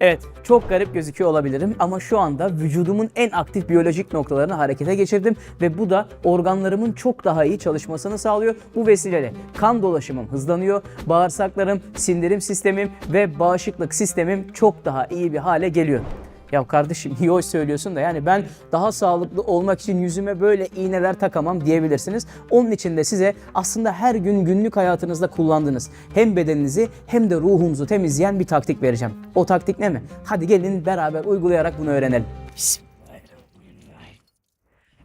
Evet, çok garip gözüküyor olabilirim ama şu anda vücudumun en aktif biyolojik noktalarını harekete geçirdim ve bu da organlarımın çok daha iyi çalışmasını sağlıyor. Bu vesileyle kan dolaşımım hızlanıyor, bağırsaklarım, sindirim sistemim ve bağışıklık sistemim çok daha iyi bir hale geliyor. Ya kardeşim iyi hoş söylüyorsun da yani ben daha sağlıklı olmak için yüzüme böyle iğneler takamam diyebilirsiniz. Onun için de size aslında her gün günlük hayatınızda kullandığınız hem bedeninizi hem de ruhunuzu temizleyen bir taktik vereceğim. O taktik ne mi? Hadi gelin beraber uygulayarak bunu öğrenelim. Bismillahirrahmanirrahim.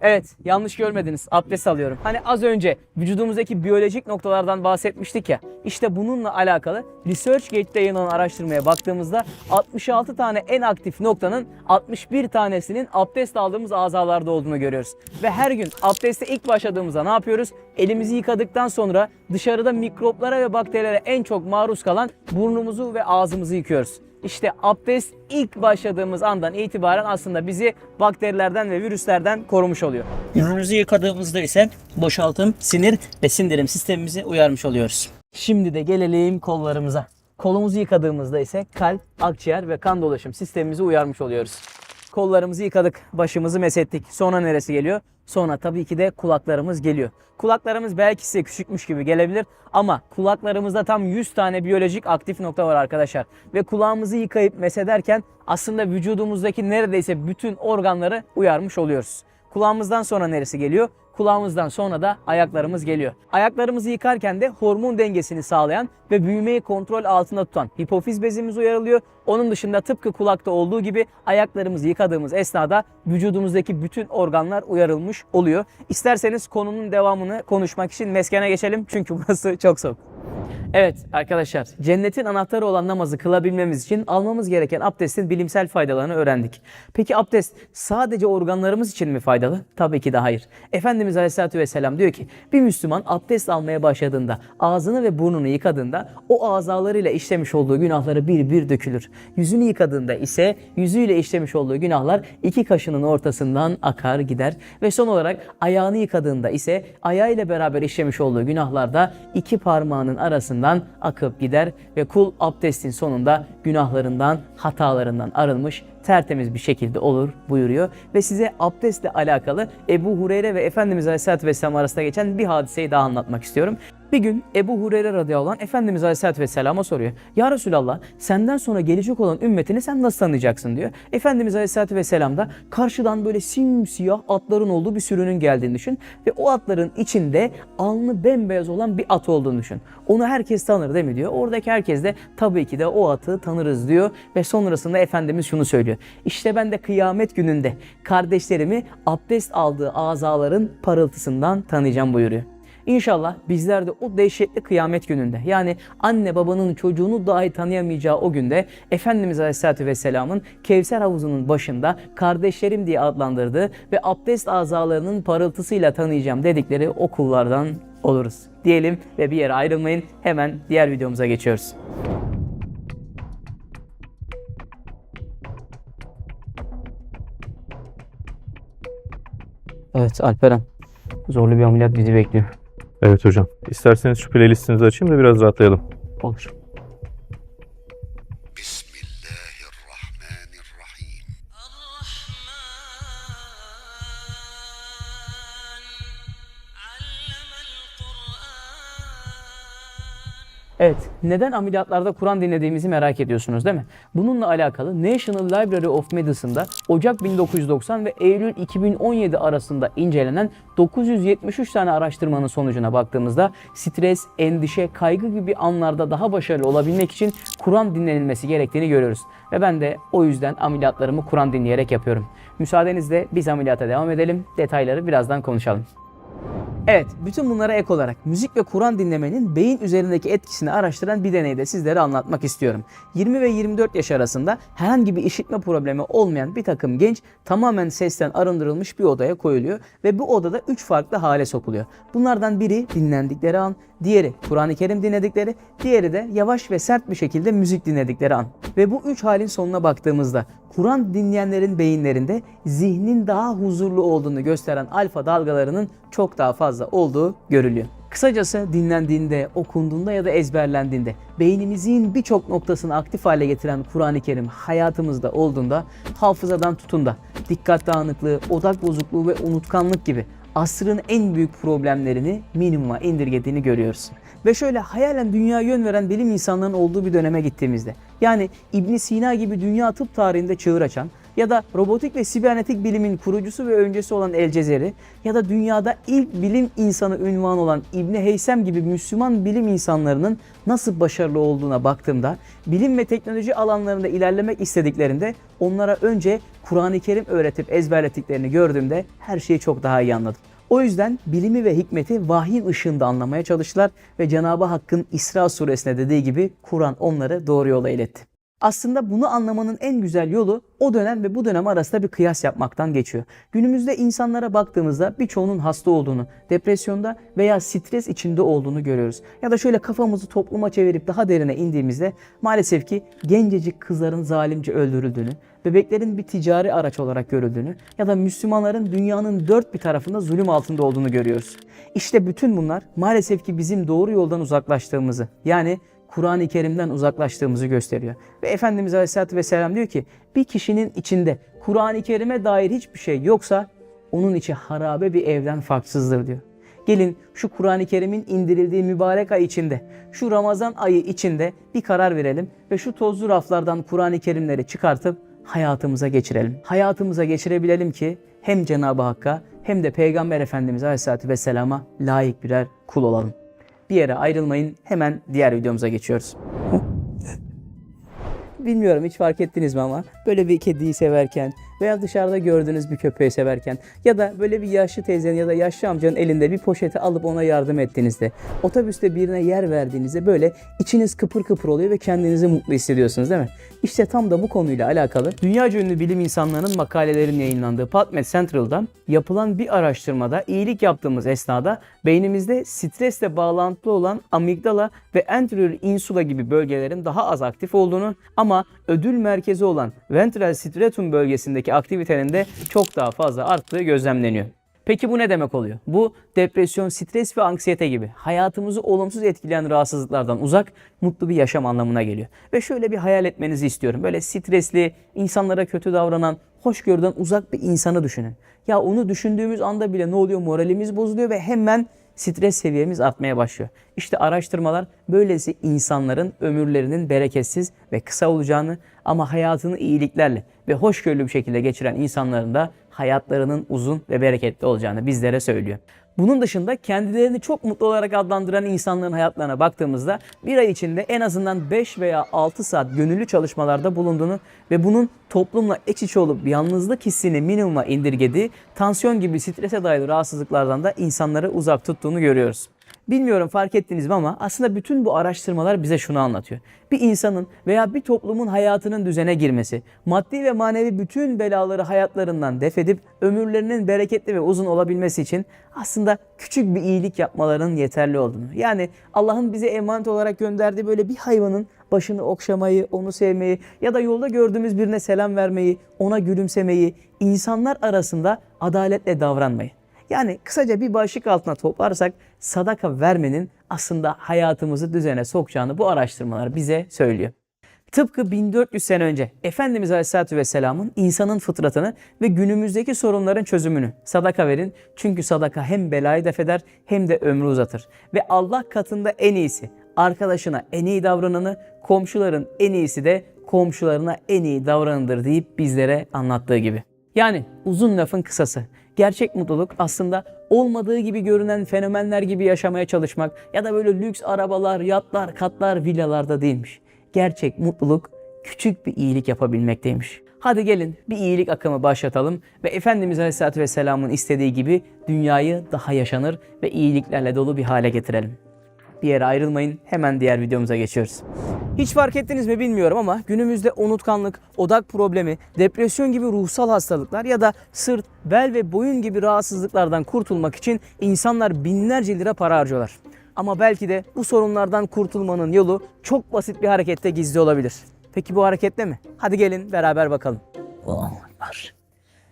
Evet, yanlış görmediniz. Abdest alıyorum. Hani az önce vücudumuzdaki biyolojik noktalardan bahsetmiştik ya. İşte bununla alakalı ResearchGate'de yayınlanan araştırmaya baktığımızda 66 tane en aktif noktanın 61 tanesinin abdest aldığımız azalarda olduğunu görüyoruz. Ve her gün abdeste ilk başladığımızda ne yapıyoruz? Elimizi yıkadıktan sonra dışarıda mikroplara ve bakterilere en çok maruz kalan burnumuzu ve ağzımızı yıkıyoruz. İşte abdest ilk başladığımız andan itibaren aslında bizi bakterilerden ve virüslerden korumuş oluyor. Ürünümüzü yıkadığımızda ise boşaltım, sinir ve sindirim sistemimizi uyarmış oluyoruz. Şimdi de gelelim kollarımıza. Kolumuzu yıkadığımızda ise kalp, akciğer ve kan dolaşım sistemimizi uyarmış oluyoruz. Kollarımızı yıkadık, başımızı mesettik. Sonra neresi geliyor? Sonra tabii ki de kulaklarımız geliyor. Kulaklarımız belki size küçükmüş gibi gelebilir ama kulaklarımızda tam 100 tane biyolojik aktif nokta var arkadaşlar. Ve kulağımızı yıkayıp mesederken aslında vücudumuzdaki neredeyse bütün organları uyarmış oluyoruz. Kulağımızdan sonra neresi geliyor? Kulağımızdan sonra da ayaklarımız geliyor. Ayaklarımızı yıkarken de hormon dengesini sağlayan ve büyümeyi kontrol altında tutan hipofiz bezimiz uyarılıyor. Onun dışında tıpkı kulakta olduğu gibi ayaklarımızı yıkadığımız esnada vücudumuzdaki bütün organlar uyarılmış oluyor. İsterseniz konunun devamını konuşmak için meskene geçelim çünkü burası çok soğuk. Evet arkadaşlar, cennetin anahtarı olan namazı kılabilmemiz için almamız gereken abdestin bilimsel faydalarını öğrendik. Peki abdest sadece organlarımız için mi faydalı? Tabii ki de hayır. Efendimiz Aleyhisselatü Vesselam diyor ki, bir Müslüman abdest almaya başladığında, ağzını ve burnunu yıkadığında o azalarıyla işlemiş olduğu günahları bir bir dökülür. Yüzünü yıkadığında ise yüzüyle işlemiş olduğu günahlar iki kaşının ortasından akar gider. Ve son olarak ayağını yıkadığında ise ayağıyla beraber işlemiş olduğu günahlar da iki parmağının arasından akıp gider ve kul abdestin sonunda günahlarından, hatalarından arınmış tertemiz bir şekilde olur buyuruyor. Ve size abdestle alakalı Ebu Hureyre ve Efendimiz Aleyhisselatü Vesselam arasında geçen bir hadiseyi daha anlatmak istiyorum. Bir gün Ebu Hureyre radıyallahu anh Efendimiz Aleyhisselatü Vesselam'a soruyor. Ya Resulallah senden sonra gelecek olan ümmetini sen nasıl tanıyacaksın diyor. Efendimiz Aleyhisselatü Vesselam da karşıdan böyle simsiyah atların olduğu bir sürünün geldiğini düşün. Ve o atların içinde alnı bembeyaz olan bir at olduğunu düşün. Onu herkes tanır değil mi diyor. Oradaki herkes de tabii ki de o atı tanırız diyor. Ve sonrasında Efendimiz şunu söylüyor. İşte ben de kıyamet gününde kardeşlerimi abdest aldığı azaların parıltısından tanıyacağım buyuruyor. İnşallah bizler de o dehşetli kıyamet gününde yani anne babanın çocuğunu dahi tanıyamayacağı o günde Efendimiz Aleyhisselatü Vesselam'ın Kevser havuzunun başında kardeşlerim diye adlandırdığı ve abdest azalarının parıltısıyla tanıyacağım dedikleri o kullardan oluruz. Diyelim ve bir yere ayrılmayın hemen diğer videomuza geçiyoruz. Evet Alperen zorlu bir ameliyat bizi bekliyor. Evet hocam. İsterseniz şu playlistinizi açayım da biraz rahatlayalım. Olur. Evet, neden ameliyatlarda Kur'an dinlediğimizi merak ediyorsunuz değil mi? Bununla alakalı National Library of Medicine'da Ocak 1990 ve Eylül 2017 arasında incelenen 973 tane araştırmanın sonucuna baktığımızda stres, endişe, kaygı gibi anlarda daha başarılı olabilmek için Kur'an dinlenilmesi gerektiğini görüyoruz. Ve ben de o yüzden ameliyatlarımı Kur'an dinleyerek yapıyorum. Müsaadenizle biz ameliyata devam edelim. Detayları birazdan konuşalım. Evet, bütün bunlara ek olarak müzik ve Kur'an dinlemenin beyin üzerindeki etkisini araştıran bir deneyi de sizlere anlatmak istiyorum. 20 ve 24 yaş arasında herhangi bir işitme problemi olmayan bir takım genç tamamen sesten arındırılmış bir odaya koyuluyor ve bu odada 3 farklı hale sokuluyor. Bunlardan biri dinlendikleri an, diğeri Kur'an-ı Kerim dinledikleri, diğeri de yavaş ve sert bir şekilde müzik dinledikleri an. Ve bu üç halin sonuna baktığımızda Kur'an dinleyenlerin beyinlerinde zihnin daha huzurlu olduğunu gösteren alfa dalgalarının çok daha fazla olduğu görülüyor. Kısacası dinlendiğinde, okunduğunda ya da ezberlendiğinde beynimizin birçok noktasını aktif hale getiren Kur'an-ı Kerim hayatımızda olduğunda hafızadan tutun da dikkat dağınıklığı, odak bozukluğu ve unutkanlık gibi asrın en büyük problemlerini minimuma indirgediğini görüyoruz. Ve şöyle hayalen dünya yön veren bilim insanlarının olduğu bir döneme gittiğimizde yani İbn Sina gibi dünya tıp tarihinde çığır açan ya da robotik ve sibernetik bilimin kurucusu ve öncesi olan El Cezeri ya da dünyada ilk bilim insanı ünvanı olan İbni Heysem gibi Müslüman bilim insanlarının nasıl başarılı olduğuna baktığımda bilim ve teknoloji alanlarında ilerlemek istediklerinde onlara önce Kur'an-ı Kerim öğretip ezberlettiklerini gördüğümde her şeyi çok daha iyi anladım. O yüzden bilimi ve hikmeti vahyin ışığında anlamaya çalıştılar ve Cenab-ı Hakk'ın İsra suresine dediği gibi Kur'an onları doğru yola iletti. Aslında bunu anlamanın en güzel yolu o dönem ve bu dönem arasında bir kıyas yapmaktan geçiyor. Günümüzde insanlara baktığımızda birçoğunun hasta olduğunu, depresyonda veya stres içinde olduğunu görüyoruz. Ya da şöyle kafamızı topluma çevirip daha derine indiğimizde maalesef ki gencecik kızların zalimce öldürüldüğünü, bebeklerin bir ticari araç olarak görüldüğünü ya da Müslümanların dünyanın dört bir tarafında zulüm altında olduğunu görüyoruz. İşte bütün bunlar maalesef ki bizim doğru yoldan uzaklaştığımızı yani Kur'an-ı Kerim'den uzaklaştığımızı gösteriyor. Ve Efendimiz Aleyhisselatü Vesselam diyor ki bir kişinin içinde Kur'an-ı Kerim'e dair hiçbir şey yoksa onun içi harabe bir evden farksızdır diyor. Gelin şu Kur'an-ı Kerim'in indirildiği mübarek ay içinde, şu Ramazan ayı içinde bir karar verelim ve şu tozlu raflardan Kur'an-ı Kerimleri çıkartıp hayatımıza geçirelim. Hayatımıza geçirebilelim ki hem Cenab-ı Hakk'a hem de Peygamber Efendimiz Aleyhisselatü Vesselam'a layık birer kul olalım. Bir yere ayrılmayın. Hemen diğer videomuza geçiyoruz. Bilmiyorum hiç fark ettiniz mi ama böyle bir kediyi severken veya dışarıda gördüğünüz bir köpeği severken ya da böyle bir yaşlı teyzenin ya da yaşlı amcanın elinde bir poşeti alıp ona yardım ettiğinizde otobüste birine yer verdiğinizde böyle içiniz kıpır kıpır oluyor ve kendinizi mutlu hissediyorsunuz değil mi? İşte tam da bu konuyla alakalı dünyaca ünlü bilim insanlarının makalelerinin yayınlandığı PubMed Central'dan yapılan bir araştırmada iyilik yaptığımız esnada beynimizde stresle bağlantılı olan amigdala ve anterior insula gibi bölgelerin daha az aktif olduğunu ama ödül merkezi olan ventral striatum bölgesindeki aktivitenin de çok daha fazla arttığı gözlemleniyor. Peki bu ne demek oluyor? Bu depresyon, stres ve anksiyete gibi hayatımızı olumsuz etkileyen rahatsızlıklardan uzak, mutlu bir yaşam anlamına geliyor. Ve şöyle bir hayal etmenizi istiyorum. Böyle stresli, insanlara kötü davranan, hoşgörüden uzak bir insanı düşünün. Ya onu düşündüğümüz anda bile ne oluyor? Moralimiz bozuluyor ve hemen stres seviyemiz artmaya başlıyor. İşte araştırmalar böylesi insanların ömürlerinin bereketsiz ve kısa olacağını ama hayatını iyiliklerle ve hoşgörülü bir şekilde geçiren insanların da hayatlarının uzun ve bereketli olacağını bizlere söylüyor. Bunun dışında kendilerini çok mutlu olarak adlandıran insanların hayatlarına baktığımızda bir ay içinde en azından 5 veya 6 saat gönüllü çalışmalarda bulunduğunu ve bunun toplumla iç içe olup yalnızlık hissini minimuma indirgediği, tansiyon gibi strese dayalı rahatsızlıklardan da insanları uzak tuttuğunu görüyoruz. Bilmiyorum fark ettiniz mi ama aslında bütün bu araştırmalar bize şunu anlatıyor. Bir insanın veya bir toplumun hayatının düzene girmesi, maddi ve manevi bütün belaları hayatlarından def edip ömürlerinin bereketli ve uzun olabilmesi için aslında küçük bir iyilik yapmalarının yeterli olduğunu. Yani Allah'ın bize emanet olarak gönderdiği böyle bir hayvanın başını okşamayı, onu sevmeyi ya da yolda gördüğümüz birine selam vermeyi, ona gülümsemeyi, insanlar arasında adaletle davranmayı. Yani kısaca bir başlık altına toplarsak sadaka vermenin aslında hayatımızı düzene sokacağını bu araştırmalar bize söylüyor. Tıpkı 1400 sene önce Efendimiz Aleyhisselatü Vesselam'ın insanın fıtratını ve günümüzdeki sorunların çözümünü sadaka verin. Çünkü sadaka hem belayı def eder hem de ömrü uzatır. Ve Allah katında en iyisi, arkadaşına en iyi davrananı, komşuların en iyisi de komşularına en iyi davranındır deyip bizlere anlattığı gibi. Yani uzun lafın kısası. Gerçek mutluluk aslında olmadığı gibi görünen fenomenler gibi yaşamaya çalışmak ya da böyle lüks arabalar, yatlar, katlar, villalarda değilmiş. Gerçek mutluluk küçük bir iyilik yapabilmekteymiş. Hadi gelin bir iyilik akımı başlatalım ve Efendimiz Aleyhisselatü Vesselam'ın istediği gibi dünyayı daha yaşanır ve iyiliklerle dolu bir hale getirelim. Bir yere ayrılmayın. Hemen diğer videomuza geçiyoruz. Hiç fark ettiniz mi bilmiyorum ama günümüzde unutkanlık, odak problemi, depresyon gibi ruhsal hastalıklar ya da sırt, bel ve boyun gibi rahatsızlıklardan kurtulmak için insanlar binlerce lira para harcıyorlar. Ama belki de bu sorunlardan kurtulmanın yolu çok basit bir harekette gizli olabilir. Peki bu hareket ne mi? Hadi gelin beraber bakalım. Allahu.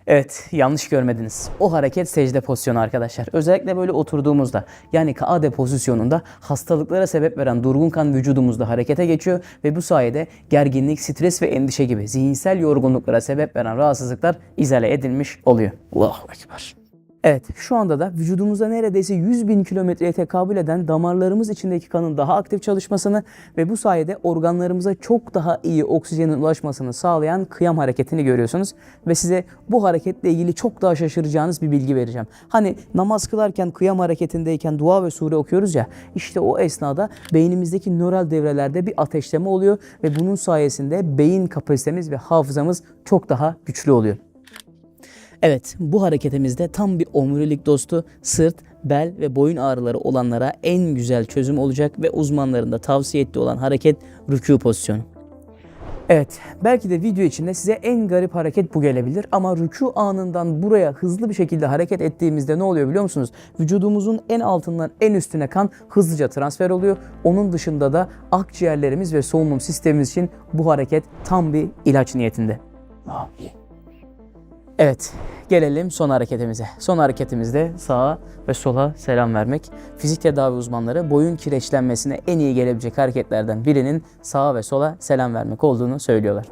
Evet, yanlış görmediniz. O hareket secde pozisyonu arkadaşlar. Özellikle böyle oturduğumuzda yani KAD pozisyonunda hastalıklara sebep veren durgun kan vücudumuzda harekete geçiyor ve bu sayede gerginlik, stres ve endişe gibi zihinsel yorgunluklara sebep veren rahatsızlıklar izale edilmiş oluyor. Allahu Ekber. Evet, şu anda da vücudumuzda neredeyse 100 bin kilometreye tekabül eden damarlarımız içindeki kanın daha aktif çalışmasını ve bu sayede organlarımıza çok daha iyi oksijenin ulaşmasını sağlayan kıyam hareketini görüyorsunuz. Ve size bu hareketle ilgili çok daha şaşıracağınız bir bilgi vereceğim. Hani namaz kılarken kıyam hareketindeyken dua ve sure okuyoruz ya, işte o esnada beynimizdeki nöral devrelerde bir ateşleme oluyor ve bunun sayesinde beyin kapasitemiz ve hafızamız çok daha güçlü oluyor. Evet, bu hareketimizde tam bir omurilik dostu, sırt, bel ve boyun ağrıları olanlara en güzel çözüm olacak ve uzmanların da tavsiye ettiği olan hareket rükû pozisyonu. Evet, belki de video içinde size en garip hareket bu gelebilir ama rükû anından buraya hızlı bir şekilde hareket ettiğimizde ne oluyor biliyor musunuz? Vücudumuzun en altından en üstüne kan hızlıca transfer oluyor. Onun dışında da akciğerlerimiz ve solunum sistemimiz için bu hareket tam bir ilaç niyetinde. Evet, gelelim son hareketimize. Son hareketimizde sağa ve sola selam vermek. Fizik tedavi uzmanları boyun kireçlenmesine en iyi gelebilecek hareketlerden birinin sağa ve sola selam vermek olduğunu söylüyorlar.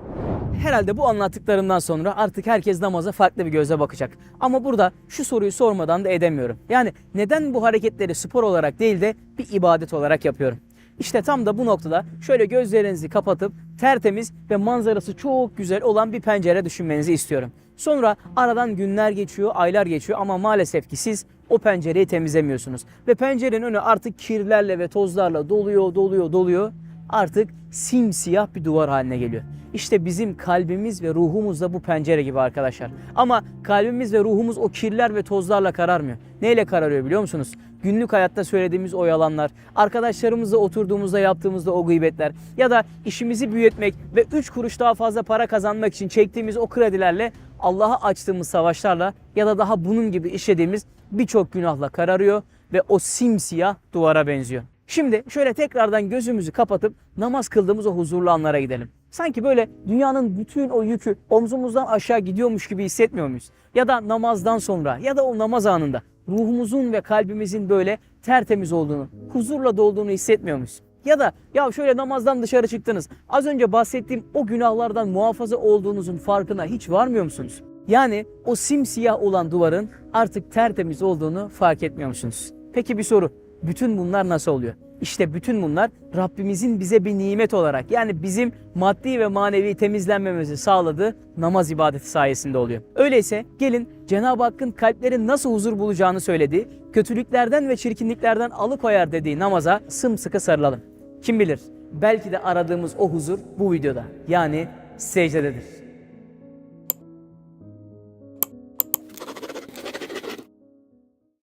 Herhalde bu anlattıklarımdan sonra artık herkes namaza farklı bir göze bakacak. Ama burada şu soruyu sormadan da edemiyorum. Yani neden bu hareketleri spor olarak değil de bir ibadet olarak yapıyorum? İşte tam da bu noktada şöyle gözlerinizi kapatıp tertemiz ve manzarası çok güzel olan bir pencere düşünmenizi istiyorum. Sonra aradan günler geçiyor, aylar geçiyor ama maalesef ki siz o pencereyi temizlemiyorsunuz. Ve pencerenin önü artık kirlerle ve tozlarla doluyor, doluyor, doluyor. Artık simsiyah bir duvar haline geliyor. İşte bizim kalbimiz ve ruhumuz da bu pencere gibi arkadaşlar. Ama kalbimiz ve ruhumuz o kirler ve tozlarla kararmıyor. Neyle kararıyor biliyor musunuz? Günlük hayatta söylediğimiz o yalanlar, arkadaşlarımızla oturduğumuzda yaptığımızda o gıybetler ya da işimizi büyütmek ve 3 kuruş daha fazla para kazanmak için çektiğimiz o kredilerle Allah'a açtığımız savaşlarla ya da daha bunun gibi işlediğimiz birçok günahla kararıyor ve o simsiyah duvara benziyor. Şimdi şöyle tekrardan gözümüzü kapatıp namaz kıldığımız o huzurlu anlara gidelim. Sanki böyle dünyanın bütün o yükü omzumuzdan aşağı gidiyormuş gibi hissetmiyor muyuz? Ya da namazdan sonra ya da o namaz anında ruhumuzun ve kalbimizin böyle tertemiz olduğunu, huzurla dolduğunu hissetmiyor muyuz? Ya da ya şöyle namazdan dışarı çıktınız. Az önce bahsettiğim o günahlardan muhafaza olduğunuzun farkına hiç varmıyor musunuz? Yani o simsiyah olan duvarın artık tertemiz olduğunu fark etmiyor musunuz? Peki bir soru. Bütün bunlar nasıl oluyor? İşte bütün bunlar Rabbimizin bize bir nimet olarak yani bizim maddi ve manevi temizlenmemizi sağladığı namaz ibadeti sayesinde oluyor. Öyleyse gelin Cenab-ı Hakk'ın kalplerin nasıl huzur bulacağını söylediği, kötülüklerden ve çirkinliklerden alıkoyar dediği namaza sımsıkı sarılalım. Kim bilir belki de aradığımız o huzur bu videoda yani secdededir.